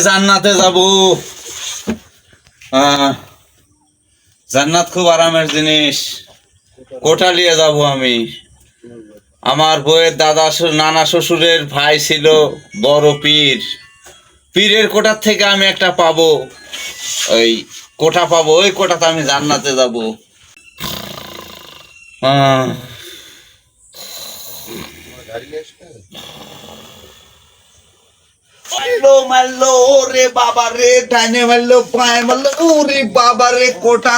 জান্নাতে যাব। জান্নাত খুব আরামের জিনিস। যাব আমি। আমার বউয়ের দাদা নানা শ্বশুরের ভাই ছিল, বড় পীর। পীরের কোটার থেকে আমি একটা পাবো। ওই কোটা পাবো, ওই কোটাতে আমি জান্নাতে যাব। আহ মারলো মারলো ওরে বাবা রে ডাইনে মারলো পায়ে মারলো ওরে বাবা রে কোটা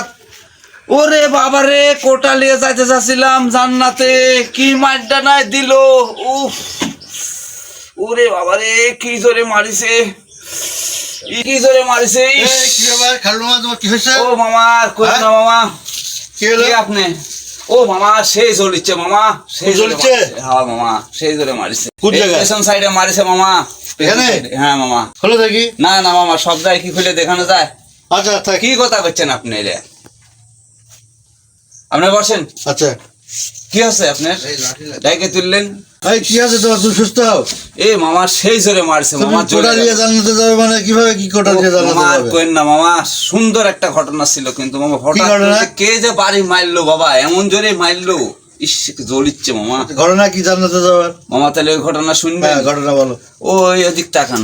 ওরে বাবা রে কোটা নিয়ে যাইতে চাচ্ছিলাম জান্নাতে কি মারটা নাই দিল উফ ওরে বাবা রে কি জোরে মারিছে ই কি জোরে মারিছে ইস। এই, কি ব্যাপার খালু মামা তোমার কি হয়েছে ও মামা কই হ্যাঁ? না মামা কি হলো কি আপনি ও মামা সেই জ্বলিচ্ছে মামা সেই জ্বলিচ্ছে? হ্যাঁ মামা সেই জোরে মারিছে। কোন জায়গায়? পেছন সাইডে মারিছে মামা। এখানে? হ্যাঁ মামা। খুলে দেখি না না মামা সব জায়গায় কি খুলে দেখানো যায়? আচ্ছা আচ্ছা। কি কথা করছেন আপনি এলে? আপনি বসেন। আচ্ছা। কি আছে আপনার? ডাইকে তুললেন? এই কি আছে তোমার তুমি সুস্থ হও। এ মামা সেই জোরে মারছে মামা কোটা দিয়ে জান্নাতে যাবে মানে কীভাবে কি কোটা দিয়ে জান্নাতে মামা না মামা সুন্দর একটা ঘটনা ছিল কিন্তু মামা হঠাৎ ঘটনা? কে যে বাড়ি মারলো বাবা এমন জোরে মারলো। ইস জ্বলিচ্ছে মামা। ঘটনা কি জান্নাতে যাওয়ার? মামা তাহলে ওই ঘটনা শুনবেন? হ্যাঁ ঘটনা বলো। ওই ওদিক তাকান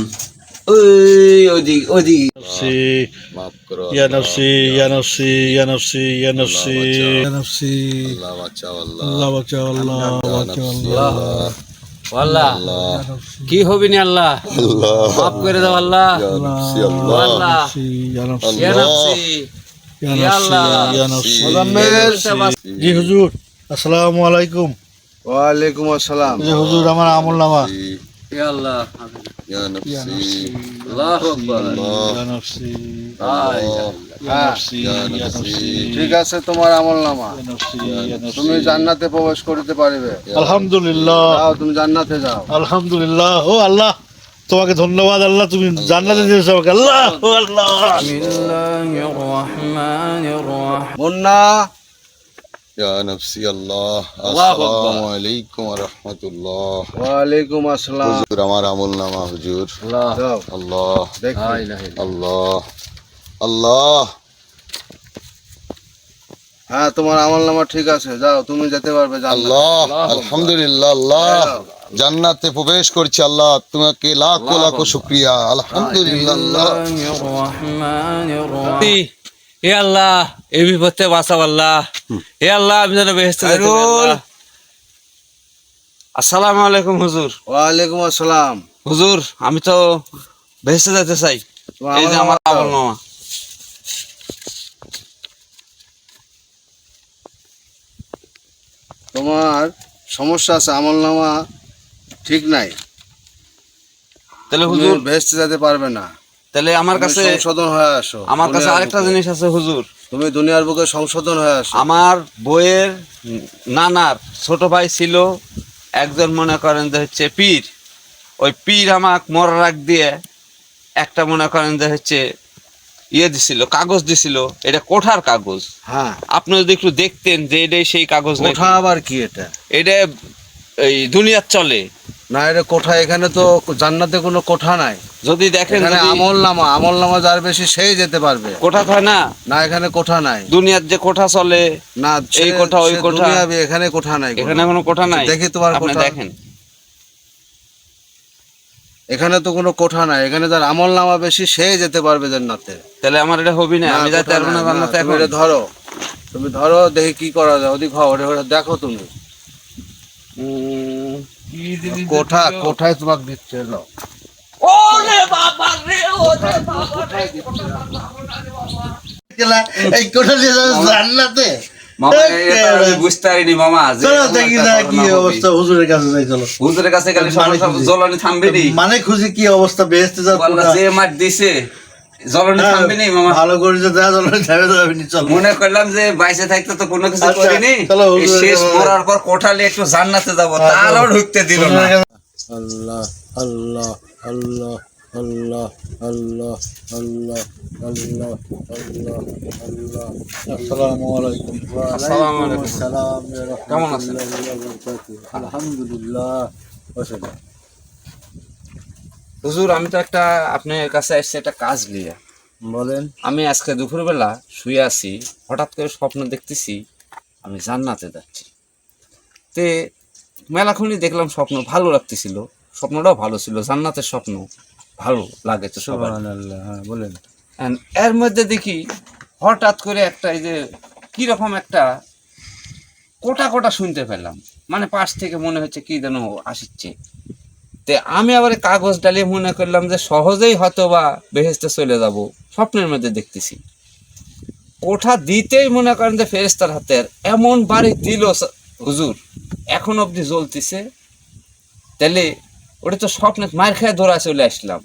কি হবি না আল্লাহ? মাফ করে দাও আল্লাহ। জি হুজুর আসসালামু আলাইকুম। ওয়ালাইকুম আসসালাম। জি হুজুর আমার আমল নামা। ইয়া ইয়া ইয়া ইয়া ঠিক আছে তোমার আমল নামা। তুমি জান্নাতে প্রবেশ করিতে পারিবে। আলহামদুলিল্লাহ। তুমি জান্নাতে যাও। আলহামদুলিল্লাহ ও আল্লাহ তোমাকে ধন্যবাদ আল্লাহ তুমি জান্নাতে দিয়েছ আমাকে। আল্লাহ আল্লাহ। মুন্না يا نفسي الله الله السلام أكبر. عليكم ورحمة الله ওয়ালাইকুম আসসালাম হুজুর আমার আমল নামা হুজুর আল্লাহ যাও আল্লাহ দেখি লা ইলাহা ইল্লাল্লাহ। আল্লাহ আল্লাহ হ্যাঁ তোমার আমল নামা ঠিক আছে যাও তুমি যেতে পারবে জান্নাতে আল্লাহ আল্লাহ আলহামদুলিল্লাহ আল্লাহ জান্নাতে প্রবেশ করছি আল্লাহ তোমাকে লাখো লাখো শুক্রিয়া আলহামদুলিল্লাহ হে আল্লাহ এই বিপদে বাঁচাও আল্লাহ। আল্লাহ আমি যেন। আসসালামু আলাইকুম হুজুর। ওয়ালাইকুম আসসালাম। হুজুর আমি তো ভেসে যেতে চাই। তোমার এই যে আমার আমল নামা তোমার সমস্যা আছে আমল নামা ঠিক নাই। তাহলে হুজুর ভেস্তে যেতে পারবে না। তাহলে আমার কাছে সংশোধন হয়ে আসো। আমার কাছে আরেকটা জিনিস আছে হুজুর। তুমি দুনিয়ার বুকে সংশোধন হয়ে আসো। আমার বইয়ের নানার ছোট ভাই ছিল একজন মনে করেন যে হচ্ছে পীর। ওই পীর আমাক মরার আগ দিয়ে একটা মনে করেন যে হচ্ছে ইয়ে দিছিল কাগজ দিছিল। এটা কোঠার কাগজ। হ্যাঁ। আপনি যদি একটু দেখতেন যে এটাই সেই কাগজ কোঠা আবার কি এটা? এটা এই দুনিয়ার চলে। না এটা কোঠা এখানে তো জান্নাতে কোনো কোঠা নাই। যদি দেখেন আমল নামা আমল নামা যার বেশি সেই যেতে পারবে। কোঠা হয় না? না এখানে কোঠা নাই। দুনিয়ার যে কোঠা চলে না এই কোঠা, ওই সে কোঠা। এখানে কোঠা নাই এখানে কোনো কোঠা নাই? দেখি তোমার আপনি কোঠা। দেখেন। এখানে তো কোনো কোঠা নাই। এখানে যার আমল নামা বেশি সেই যেতে পারবে জান্নাতে। তাহলে আমার এটা হবি না? আমি কোঠা পারব না জান্নাতে এখন। এটা ধরো। তুমি ধরো দেখি কি করা যায়। ওদিক হও দেখো তুমি। কোঠা দিছিল? কোঠায় তোমাকে দিচ্ছে এই দিয়ে জান্নাতে? বুঝতে মামা কি হবে। অবস্থা হুজুরের কাছে যাই চলো। হুজুরের কাছে গেলে মানে। থামবে মানে খুশি কি অবস্থা বেহেস্তে বললা যে মাঠ দিছে হ্যাঁ, থামবে নি মামা। ভালো করে যে দেওয়া চলো যাবে তো যাবে নি চলো। মনে করলাম যে বাইসে থাকতে তো কোনো কিছু আচ্ছা, করিনি। চলো, এই হুজুরের শেষ কাছে- পর কোঠালে একটু জান্নাতে যাব ঢুকতে দিল না। আল্লাহ আল্লাহ আল্লাহ আল্লাহ আল্লাহ আল্লাহ আল্লাহ আল্লাহ আল্লাহ। আসসালামু আলাইকুম। আসসালামু আলাইকুম। সালাম কেমন আছেন? আলহামদুলিল্লাহ। হুজুর আমি তো একটা আপনার কাছে এসেছি একটা কাজ লিয়ে। বলেন। আমি আজকে দুপুরবেলা শুয়ে আছি হঠাৎ করে স্বপ্ন দেখতেছি আমি জান্নাতে যাচ্ছি। তে মেলাখুনি দেখলাম স্বপ্ন ভালো লাগতেছিল স্বপ্নটাও ভালো ছিল জান্নাতের স্বপ্ন ভালো লাগে তো সবার। হ্যাঁ বলেন। এর মধ্যে দেখি হঠাৎ করে একটা এই যে কীরকম একটা কোটা কোটা শুনতে পেলাম। মানে পাশ থেকে মনে হচ্ছে কি যেন আসছে তে আমি আবার কাগজ ডালিয়ে মনে করলাম যে সহজেই হয়তো বা বেহেস্তে চলে যাব। স্বপ্নের মধ্যে দেখতেছি। কোঠা দিতেই মনে করেন যে ফেরেস্তার হাতের এমন বাড়ি দিল হুজুর, এখন অবধি জ্বলতিছে। তাহলে ওটা তো স্বপ্নে মার খেয়ে ধরা চলে আসলাম।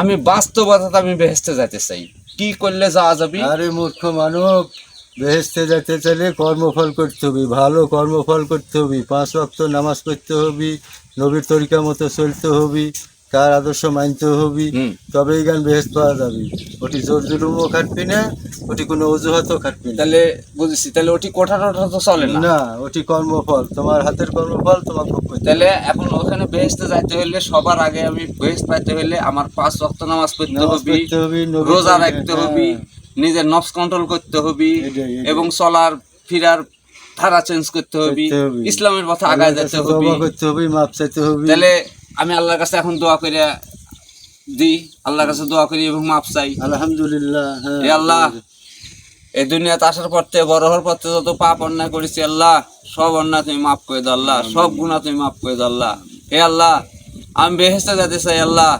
আমি বাস্তবতা আমি বেহেস্তে যেতে চাই। কি করলে যাওয়া যাবে? আরে মূর্খ মানব বেহেস্তে যেতে চাইলে কর্মফল করতে হবে, ভালো কর্মফল করতে হবে, পাঁচ ওয়াক্ত নামাজ পড়তে হবে নবীর তরিকা মতো চলতে হবে তার আদর্শ মানতে হবে তবে তবেই গান বেহেস্ত পাওয়া যাবে ওটি জোর জুলুমও খাটবি না ওটি কোনো অজুহাতও খাটবি না তাহলে বুঝেছি তাহলে ওটি কোঠা টোঠা তো চলে না না ওটি কর্মফল তোমার হাতের কর্মফল তোমার হবে। তাহলে এখন ওখানে বেহেস্তে যাইতে হলে সবার আগে আমি বেহেস্ত পাইতে হলে আমার পাঁচ রক্ত নামাজ পড়তে হবে রোজা রাখতে হবে হ্যাঁ। নিজের নফস কন্ট্রোল করতে হবে। এবং চলার ফিরার ধারা চেঞ্জ করতে হবে ইসলামের পথে আগায় যেতে হবে। করতে হবে মাপ চাইতে হবে। তাহলে আমি আল্লাহর কাছে এখন দোয়া করে দিই আল্লাহর কাছে দোয়া করি এবং মাপ চাই। আলহামদুলিল্লাহ হ্যাঁ আল্লাহ এই দুনিয়াতে আসার পর থেকে বড় হওয়ার পর যত পাপ অন্যায় করেছি আল্লাহ সব অন্যায় তুমি মাফ করে দাও আল্লাহ সব গুণা তুমি মাফ করে দাও আল্লাহ। হে আল্লাহ আমি বেহেস্তে যেতে চাই আল্লাহ।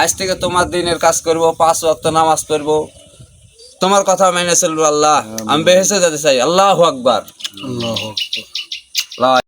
আজ থেকে তোমার দিনের কাজ করব পাঁচ ওয়াক্ত নামাজ পড়ব। তোমার কথা মেনে চলবো আল্লাহ। আমি বেহেসে যেতে চাই। আল্লাহ আকবার। আল্লাহ